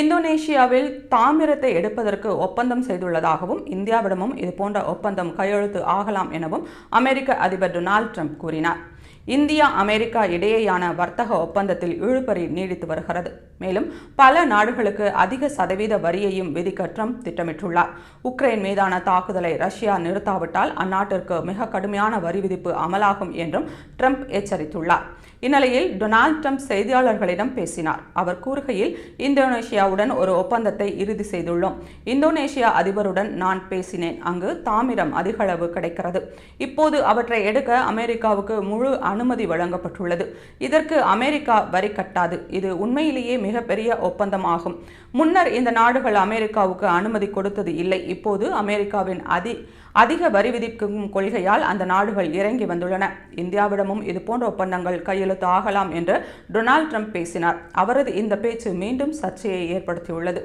இந்தோனேஷியாவில் தாமிரத்தை எடுப்பதற்கு ஒப்பந்தம் செய்துள்ளதாகவும் இந்தியாவிடமும் இதுபோன்ற ஒப்பந்தம் கையெழுத்து ஆகலாம் எனவும் அமெரிக்க அதிபர் டொனால்ட் ட்ரம்ப் கூறினார். இந்தியா அமெரிக்கா இடையேயான வர்த்தக ஒப்பந்தத்தில் இழுபறி நீடித்து வருகிறது. மேலும் பல நாடுகளுக்கு அதிக சதவீத வரியையும் விதிக்க ட்ரம்ப் திட்டமிட்டுள்ளார். உக்ரைன் மீதான தாக்குதலை ரஷ்யா நிறுத்தாவிட்டால் அந்நாட்டிற்கு மிக கடுமையான வரி விதிப்பு அமலாகும் என்றும் ட்ரம்ப் எச்சரித்துள்ளார். இந்நிலையில் டொனால்ட் ட்ரம்ப் செய்தியாளர்களிடம் பேசினார். அவர் கூறுகையில் இந்தோனேஷியாவுடன் ஒரு ஒப்பந்தத்தை இறுதி செய்துள்ளோம். இந்தோனேஷியா அதிபருடன் நான் பேசினேன். அங்கு தாமிரம் அதிகளவு கிடைக்கிறது. இப்போது அவற்றை எடுக்க அமெரிக்காவுக்கு முழு அனுமதி வழங்கப்பட்டுள்ளது. இதற்கு அமெரிக்கா வரி கட்டாது. இது உண்மையிலேயே மிகப்பெரிய ஒப்பந்தமாகும். முன்னர் இந்த நாடுகள் அமெரிக்காவுக்கு அனுமதி கொடுத்தது இல்லை. இப்போது அமெரிக்காவின் அதி அதிக வரி விதிக்கும் கொள்கையால் அந்த நாடுகள் இறங்கி வந்துள்ளன. இந்தியாவிடமும் இதுபோன்ற ஒப்பந்தங்கள் கையெழுத்து ஆகலாம் என்று டொனால்ட் ட்ரம்ப் பேசினார். அவரது இந்த பேச்சு மீண்டும் சர்ச்சையை ஏற்படுத்தியுள்ளது.